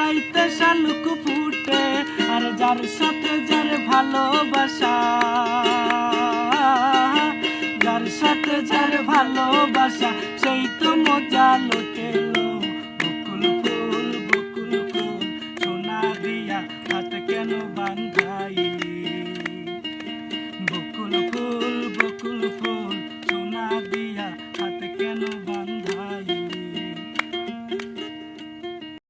রাইতে শালুক ফুটে আর যার সাথে যার ভালোবাসা যার সাথে যার ভালোবাসা সেই